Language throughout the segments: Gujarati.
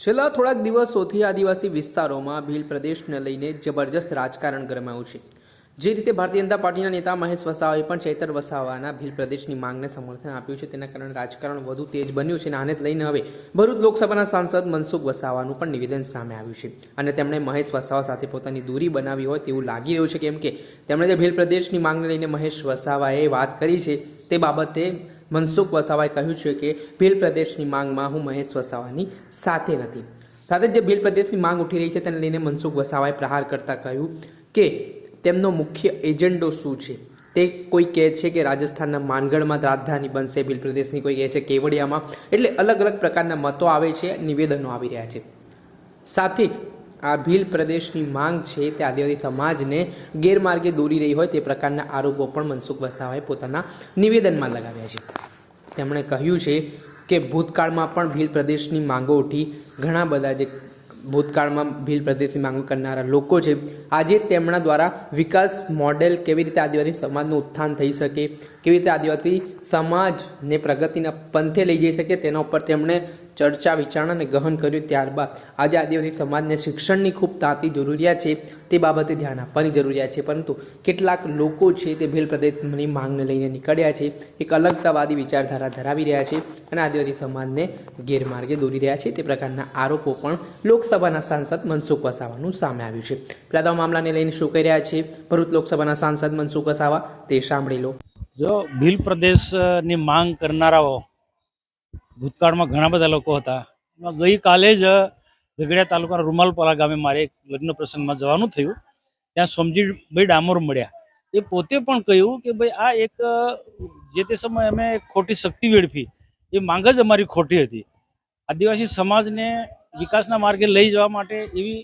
છેલ્લા થોડાક દિવસોથી આદિવાસી વિસ્તારોમાં ભીલ પ્રદેશને લઈને જબરજસ્ત રાજકારણ ગરમાયું છે. જે રીતે ભારતીય જનતા પાર્ટીના નેતા મહેશ વસાવાએ પણ ચૈતર વસાવાના ભીલ પ્રદેશની માંગને સમર્થન આપ્યું છે. તેના કારણે રાજકારણ વધુ તેજ બન્યું છે અને આને લઈને હવે ભરૂચ લોકસભાના સાંસદ મનસુખ વસાવાનું પણ નિવેદન સામે આવ્યું છે. અને તેમણે મહેશ વસાવા સાથે પોતાની દૂરી બનાવી હોય તેવું લાગી રહ્યું છે, કેમ કે તેમણે જે ભીલ પ્રદેશની માંગને લઈને મહેશ વસાવાએ વાત કરી છે, તે બાબતે મનસુખ વસાવાએ કહ્યું છે કે ભીલ પ્રદેશની માંગમાં હું મહેશ વસાવાની સાથે નથી. સાથે જે ભીલ પ્રદેશની માંગ ઉઠી રહી છે તેને લઈને મનસુખ વસાવાએ પ્રહાર કરતા કહ્યું કે તેમનો મુખ્ય એજન્ડો શું છે? તે કોઈ કહે છે કે રાજસ્થાનના માનગઢમાં રાજધાની બનશે, ભીલ પ્રદેશની કોઈ કહે છે કેવડિયામાં? એટલે અલગ અલગ પ્રકારના મતો આવે છે, નિવેદનો આવી રહ્યા છે. સાથે આ ભીલ પ્રદેશની માંગ છે તે આદિવાસી સમાજને ગેરમાર્ગે દોરી રહી હોય તે પ્રકારના આરોપો પણ મનસુખ વસાવાએ પોતાના નિવેદનમાં લગાવ્યા છે. તેમણે કહ્યું છે કે ભૂતકાળમાં પણ ભીલ પ્રદેશની માંગો ઉઠી ઘણા બધા જે ભૂતકાળમાં ભીલ પ્રદેશની માંગો કરનારા લોકો છે. આજે તેમના દ્વારા વિકાસ મોડેલ કેવી રીતે આદિવાસી સમાજનું ઉત્થાન થઈ શકે કેવી રીતે આદિવાસી સમાજને પ્રગતિના પંથે લઈ જઈ શકે તેના ઉપર તેમણે ચર્ચા, વિચારણા અને ગહન કર્યું ત્યારબાદ આજે આદિવાસી સમાજને શિક્ષણની ખૂબ તાતી જરૂરિયાત છે તે બાબતે ધ્યાન આપવાની જરૂરિયાત છે. પરંતુ કેટલાક લોકો છે તે ભીલ પ્રદેશની માંગને લઈને નીકળ્યા છે, એક અલગતાવાદી વિચારધારા ધરાવી રહ્યા છે અને આદિવાસી સમાજને ગેરમાર્ગે દોરી રહ્યા છે. તે પ્રકારના આરોપો પણ લોકસભાના સાંસદ મનસુખ વસાવાનું સામે આવ્યું છે. પેલા તો મામલાને લઈને શું કહી રહ્યા છે? ભરૂચ લોકસભાના સાંસદ મનસુખ વસાવા, તે સાંભળી લો. જો ભીલ પ્રદેશની માંગ કરનારાઓ ભૂતકાળમાં ઘણા બધા લોકો હતા. એમાં ગઈકાલે જ ઝઘડિયા તાલુકાના રૂમાલપાલા ગામે મારે એક લગ્ન પ્રસંગમાં જવાનું થયું. ત્યાં સોમજીભાઈ ડામોર મળ્યા. એ પોતે પણ કહ્યું કે ભાઈ, આ એક, જે તે સમયે અમે ખોટી શક્તિ વેડફી, એ માંગ જ અમારી ખોટી હતી. આદિવાસી સમાજને વિકાસના માર્ગે લઈ જવા માટે એવી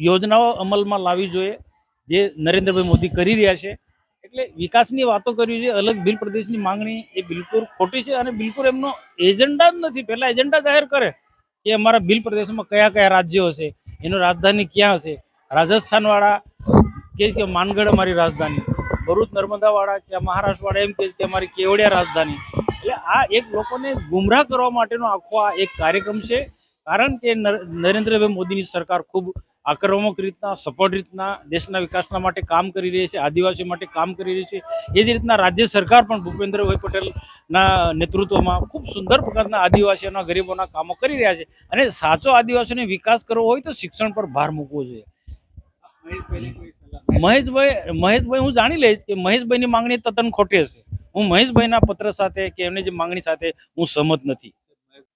યોજનાઓ અમલમાં લાવવી જોઈએ જે નરેન્દ્રભાઈ મોદી કરી રહ્યા છે. એટલે વિકાસની વાતો કરવી જોઈએ. અલગ બિલ પ્રદેશની માંગણી એ બિલકુલ ખોટી છે અને બિલકુલ એમનો એજન્ડા જ નથી. પહેલાં એજન્ડા જાહેર કરે કે અમારા બિલ પ્રદેશમાં કયા કયા રાજ્યો હશે, એનું રાજધાની ક્યાં હશે? રાજસ્થાન વાળા કહે કે માનગઢ અમારી રાજધાની. ભરૂચ નર્મદા વાળા કે મહારાષ્ટ્ર વાળા એમ કહે કે અમારી કેવડિયા રાજધાની. એટલે આ એક લોકોને ગુમરાહ કરવા માટેનો આખો આ એક કાર્યક્રમ છે. કારણ કે નરેન્દ્રભાઈ મોદીની સરકાર ખૂબ આક્રમક રીતના સપોર્ટ રીતના દેશના વિકાસના માટે કામ કરી રહી છે આદિવાસીઓ માટે કામ કરી રહી છે. એ જ રીતના રાજ્ય સરકાર પણ ભૂપેન્દ્રભાઈ પટેલના નેતૃત્વમાં ખૂબ સુંદર પ્રકારના આદિવાસીઓના, ગરીબોના કામો કરી રહ્યા છે. અને સાચો આદિવાસીઓને વિકાસ કરવો હોય તો શિક્ષણ પર ભાર મૂકવો જોઈએ. મહેશભાઈ મહેશભાઈ, હું જાણી લઈશ કે મહેશભાઈની માંગણી તદ્દન ખોટી હશે. હું મહેશભાઈના પત્ર સાથે કે એમની જે માંગણી સાથે હું સહમત નથી.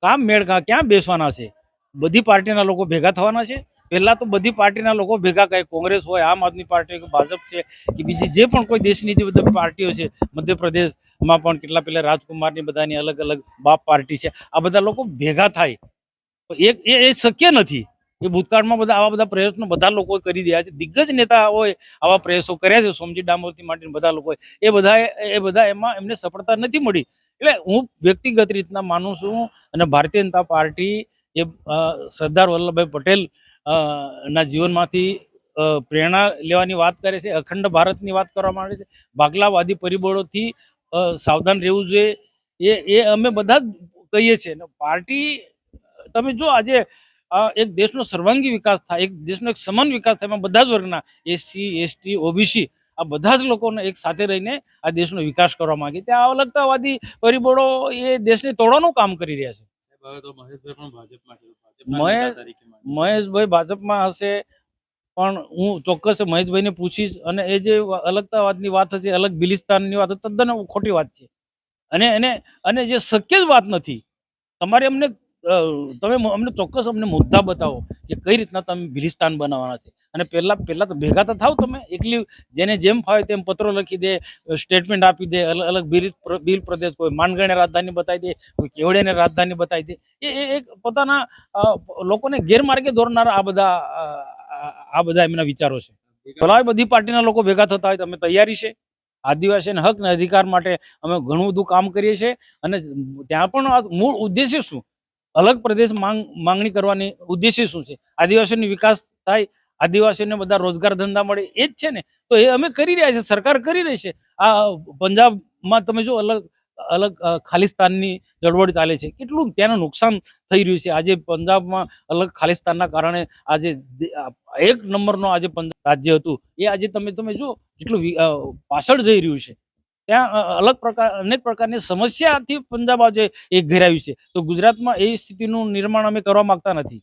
કામ મેળકા ક્યાં બેસવાના છે? બધી પાર્ટીના લોકો ભેગા થવાના છે? પહેલા તો બધી પાર્ટીના લોકો ભેગા કઈ કોંગ્રેસ હોય, આમ આદમી પાર્ટી કે ભાજપ છે, કે બીજી જે પણ કોઈ દેશની જે બધી પાર્ટીઓ છે, મધ્યપ્રદેશમાં પણ કેટલા પેલા રાજકુમારની બધાની અલગ અલગ બાપ પાર્ટી છે. આ બધા લોકો ભેગા થાય. એક એ શક્ય નથી. એ ભૂતકાળમાં બધા આવા બધા પ્રયત્નો બધા લોકો કરી દીધા છે. દિગ્ગજ નેતાઓએ આવા પ્રયાસો કર્યા છે, સોમજી ડામોરથી માંડીને બધા લોકો. એ બધા એ બધા એમાં એમને સફળતા નથી મળી. એટલે હું વ્યક્તિગત રીતના માનું છું અને ભારતીય જનતા પાર્ટી એ સરદાર વલ્લભભાઈ પટેલ ના જીવનમાંથી પ્રેરણા લેવાની વાત કરે છે, અખંડ ભારતની વાત કરવામાં આવે છે. ભાગલાવાદી પરિબળોથી સાવધાન રહેવું જોઈએ. એ એ અમે બધા જ કહીએ છીએ. ને પાર્ટી, તમે જો આજે એક દેશનો સર્વાંગી વિકાસ થાય, એક દેશનો એક સમાન વિકાસ થાય, એમાં બધા જ વર્ગના, એસસી, એસટી, ઓબીસી, આ બધા જ લોકોને એક સાથે રહીને આ દેશનો વિકાસ કરવા માંગે. ત્યાં અલગતાવાદી પરિબળો એ દેશને તોડવાનું કામ કરી રહ્યા છે. તો મહેશભાઈ પણ ભાજપમાં. મહેશભાઈ ભાજપમાં હશે પણ હું ચોક્કસ મહેશભાઈને પૂછીશ અને એ જે અલગતાવાદની વાત હશે અલગ બિલિસ્તાનની વાત તદ્દન ખોટી વાત છે. અને એને અને જે શક્ય જ વાત નથી તમારે અમને તમે અમને ચોક્કસ અમને મુદ્દા બતાવો કે કઈ રીતના તમે બિલિસ્તાન બનાવવાના છે. અને પહેલા પહેલા તો ભેગા તો થાવ તમે. એકલી જેને જેમ ફાવે તેમ પત્રો લખી દે, સ્ટેટમેન્ટ આપી દે, અલગ અલગ બિલ બિલ પ્રદેશ કોઈ માનગઢને રાજધાની બતાવી દે, કોઈ કેવડેને રાજધાની બતાવી દે. એ એક પોતાના લોકોને ગેરમાર્ગે દોરનારા આ બધા આ બધા એમના વિચારો છે. ભલાવે બધી પાર્ટીના લોકો ભેગા થતા હોય તો અમે તૈયારી છે. આદિવાસીના હક અને અધિકાર માટે અમે ઘણું બધું કામ કરીએ છીએ. અને ત્યાં પણ આ મૂળ ઉદ્દેશ્ય શું? અલગ પ્રદેશ માંગ માંગણી કરવાની ઉદ્દેશ્ય શું છે? આદિવાસીનો વિકાસ થાય આદિવાસીઓને બધા રોજગાર ધંધા મળે, એ જ છે ને? તો એ અમે કરી રહ્યા છીએ, સરકાર કરી રહી છે. આ પંજાબમાં તમે જો અલગ અલગ ખાલિસ્તાનની ચળવળ ચાલે છે, કેટલું ત્યાંનું નુકસાન થઈ રહ્યું છે. આજે પંજાબમાં અલગ ખાલિસ્તાનના કારણે આજે એક નંબરનો આજે રાજ્ય હતું. એ આજે તમે તમે જો કેટલું પાછળ જઈ રહ્યું છે. ત્યાં અલગ પ્રકાર, અનેક પ્રકારની સમસ્યાથી પંજાબ આજે એક ઘેરાયું છે. તો ગુજરાતમાં એ સ્થિતિનું નિર્માણ અમે કરવા માંગતા નથી.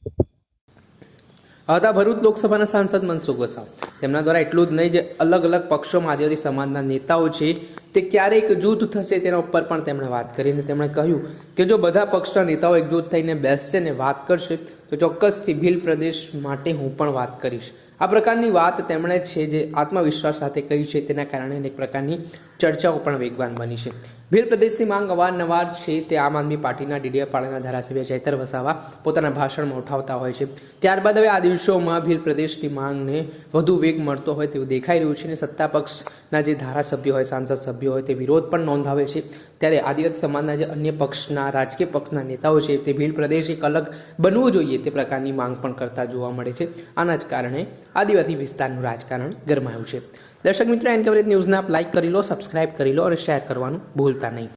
હતા ભરૂચ લોકસભાના સાંસદ મનસુખ વસાવ. તેમના દ્વારા એટલું જ નહીં, જે અલગ અલગ પક્ષોમાં આદિવાસી સમાજના નેતાઓ છે તે ક્યારેક જૂથ થશે તેના ઉપર પણ તેમણે વાત કરી અને તેમણે કહ્યું કે જો બધા પક્ષના નેતાઓ એકજૂથ થઈને બેસશે ને વાત કરશે, તો ચોક્કસથી ભીલ પ્રદેશ માટે હું પણ વાત કરીશ. આ પ્રકારની વાત તેમણે છે જે આત્મવિશ્વાસ સાથે કહી છે, તેના કારણે અનેક પ્રકારની ચર્ચાઓ પણ વેગવાન બની છે. ભીલ પ્રદેશની માંગ અવારનવાર છે તે આમ આદમી પાર્ટીના ડીડીયાપાડાના ધારાસભ્ય ચૈતર વસાવા પોતાના ભાષણમાં ઉઠાવતા હોય છે. ત્યારબાદ હવે આ દિવસોમાં ભીલ પ્રદેશની માંગને વધુ વેગ મળતો હોય તેવું દેખાઈ રહ્યું છે અને સત્તા પક્ષના જે ધારાસભ્યો હોય, સાંસદ સભ્યો હોય તે વિરોધ પણ નોંધાવે છે. ત્યારે આદિવાસી સમાજના જે અન્ય પક્ષના, રાજકીય પક્ષના નેતાઓ છે તે ભીલ પ્રદેશ એક અલગ બનવું જોઈએ તે પ્રકારની માંગ પણ કરતા જોવા મળે છે. આના જ કારણે આદિવાસી વિસ્તારનું રાજકારણ ગરમાયું છે. દર્શક મિત્રો એન કવરેજ ન્યૂઝને આપ લાઇક કરી લો સબસ્ક્રાઇબ કરી લો અને શેર કરવાનું ભૂલતા નહીં.